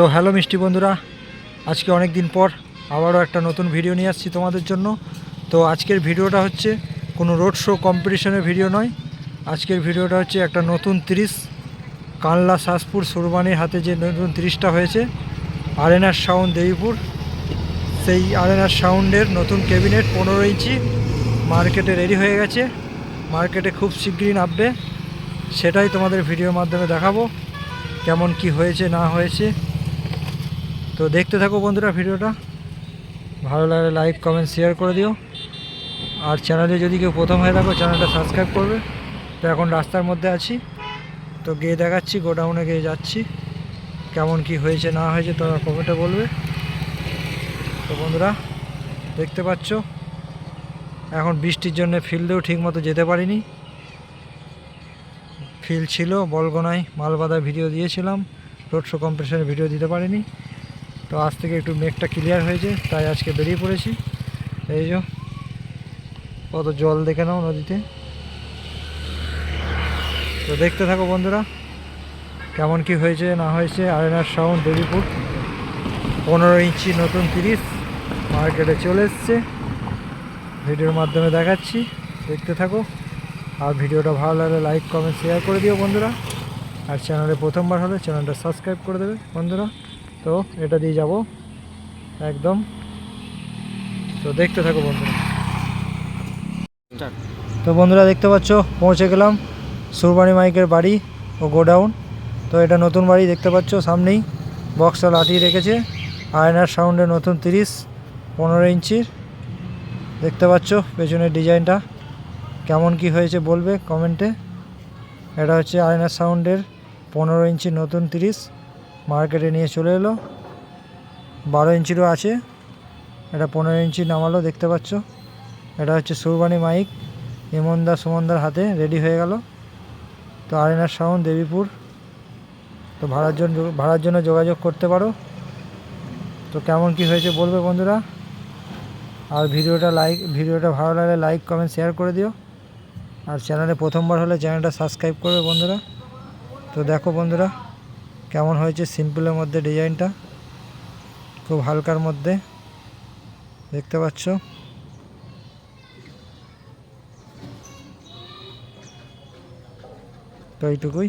তো হ্যালো মিষ্টি বন্ধুরা, আজকে অনেক দিন পর আবারও একটা নতুন ভিডিও নিয়ে আসছি তোমাদের জন্য। তো আজকের ভিডিওটা হচ্ছে কোনো রোড শো কম্পিটিশনের ভিডিও নয়। আজকের ভিডিওটা হচ্ছে একটা নতুন তিরিশ, কানলা শাসপুর সুরবানির হাতে যে নতুন তিরিশটা হয়েছে, আরেনার সাউন্ড দেবীপুর। সেই আরেনার সাউন্ডের নতুন ক্যাবিনেট পনেরো ইঞ্চি মার্কেটে রেডি হয়ে গেছে। মার্কেটে খুব শীঘ্রই নামবে। সেটাই তোমাদের ভিডিওর মাধ্যমে দেখাবো, কেমন কি হয়েছে, না হয়েছে। তো দেখতে থাকো বন্ধুরা ভিডিওটা। ভালো লাগলে লাইক কমেন্ট শেয়ার করে দিও। আর চ্যানেলে যদি কেউ প্রথম হয়ে থাকো চ্যানেলটা সাবস্ক্রাইব করবে। তো এখন রাস্তার মধ্যে আছি। তো গিয়ে দেখাচ্ছি, গোডাউনে গিয়ে যাচ্ছি। কেমন কি হয়েছে, না হয়েছে, তোমরা কমেন্টে বলবে। তো বন্ধুরা, দেখতে পাচ্ছ? এখন বৃষ্টির জন্য ফিল্ডেও ঠিকমতো যেতে পারিনি। ফিল্ড ছিল, বলগোনায় মালবাদা ভিডিও দিয়েছিলাম। রোড শো কম্পিটিশনের ভিডিও দিতে পারিনি। তো আজ থেকে একটু মেঘটা ক্লিয়ার হয়েছে, তাই আজকে বেরিয়ে পড়েছি। এই যে, কত জল দেখে নাও নদীতে। তো দেখতে থাকো বন্ধুরা, কেমন কি হয়েছে, না হয়েছে আরেনার সাউন্ড দেবীপুর পনেরো ইঞ্চি নতুন তিরিশ মার্কেটে চলে এসছে। ভিডিওর মাধ্যমে দেখাচ্ছি, দেখতে থাকো। আর ভিডিওটা ভালো লাগলে লাইক কমেন্ট শেয়ার করে দিও বন্ধুরা। আর চ্যানেলে প্রথমবার হলে চ্যানেলটা সাবস্ক্রাইব করে দেবে বন্ধুরা। তো এটা দিয়ে যাব। একদম। তো দেখতে থাকো বন্ধুরা। তো বন্ধুরা দেখতে পাচ্ছ, পৌঁছে গেলাম সুরবানি মাইকের বাড়ি ও গোডাউন। তো এটা নতুন বাড়ি দেখতে পাচ্ছ সামনেই। বক্সটা লাটিয়ে রেখেছে। আয়নার সাউন্ডে নতুন তিরিশ, পনেরো ইঞ্চির। দেখতে পাচ্ছ পেছনের ডিজাইনটা। কেমন কি হয়েছে বলবে কমেন্টে। এটা হচ্ছে আয়নার সাউন্ডের পনেরো ইঞ্চি নতুন তিরিশ। মার্কেটে নিয়ে চলে এলো। বারো ইঞ্চিরও আছে। এটা পনেরো ইঞ্চি নামালো, দেখতে পাচ্ছ। এটা হচ্ছে সুরবানি মাইক। ইমনদা সুমনদার হাতে রেডি হয়ে গেল। তো আরেনার সাউন্ড দেবীপুর। তো ভাড়ার জন্য ভাড়ার জন্য যোগাযোগ করতে পারো। তো কেমন কি হয়েছে বলবে বন্ধুরা? আর ভিডিওটা লাইক ভিডিওটা ভালো লাগলে লাইক কমেন্ট শেয়ার করে দিও। আর চ্যানেলে প্রথমবার হলে চ্যানেলটা সাবস্ক্রাইব করবে বন্ধুরা। তো দেখো বন্ধুরা। কেমন হয়েছে সিম্পলের মধ্যে ডিজাইনটা? খুব হালকার মধ্যে। দেখতে পাচ্ছ? তো এইটুকুই।